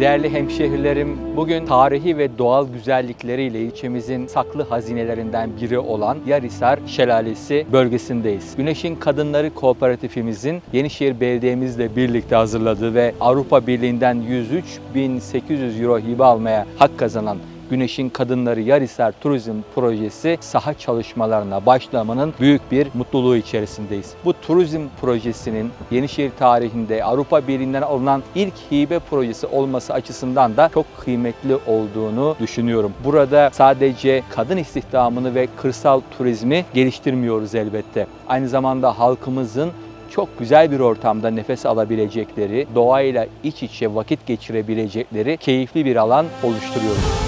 Değerli hemşehrilerim, bugün tarihi ve doğal güzellikleriyle ilçemizin saklı hazinelerinden biri olan Yarhisar Şelalesi bölgesindeyiz. Güneşin Kadınları Kooperatifimizin Yenişehir Belediye'mizle birlikte hazırladığı ve Avrupa Birliği'nden 103.800 euro hibe almaya hak kazanan Güneşin Kadınları Yarhisar Turizm Projesi saha çalışmalarına başlamanın büyük bir mutluluğu içerisindeyiz. Bu turizm projesinin Yenişehir tarihinde Avrupa Birliği'nden alınan ilk hibe projesi olması açısından da çok kıymetli olduğunu düşünüyorum. Burada sadece kadın istihdamını ve kırsal turizmi geliştirmiyoruz elbette. Aynı zamanda halkımızın çok güzel bir ortamda nefes alabilecekleri, doğayla iç içe vakit geçirebilecekleri keyifli bir alan oluşturuyoruz.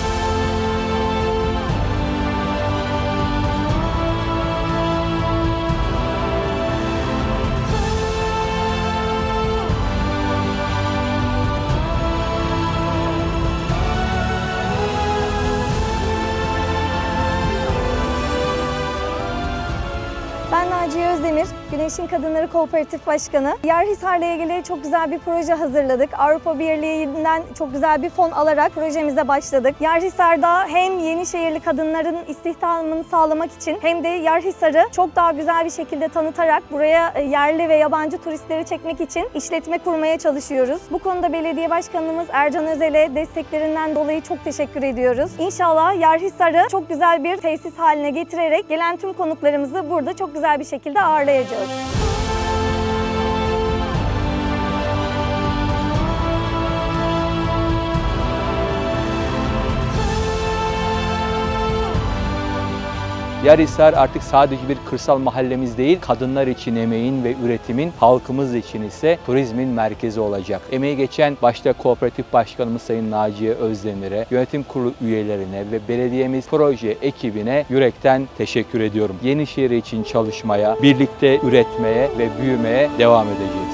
Ben Naciye Özdemir, Güneşin Kadınları Kooperatif Başkanı. Yarhisar'la ilgili çok güzel bir proje hazırladık. Avrupa Birliği'nden çok güzel bir fon alarak projemize başladık. Yarhisar'da hem Yenişehirli kadınların istihdamını sağlamak için hem de Yarhisar'ı çok daha güzel bir şekilde tanıtarak buraya e, yerli ve yabancı turistleri çekmek için işletme kurmaya çalışıyoruz. Bu konuda belediye başkanımız Ercan Özel'e desteklerinden dolayı çok teşekkür ediyoruz. İnşallah Yarhisar'ı çok güzel bir tesis haline getirerek gelen tüm konuklarımızı burada çok güzel bir şekilde ağırlayacağız. Yarhisar artık sadece bir kırsal mahallemiz değil, kadınlar için emeğin ve üretimin, halkımız için ise turizmin merkezi olacak. Emeği geçen başta kooperatif başkanımız Sayın Naciye Özdemir'e, yönetim kurulu üyelerine ve belediyemiz proje ekibine yürekten teşekkür ediyorum. Yenişehir için çalışmaya, birlikte üretmeye ve büyümeye devam edeceğiz.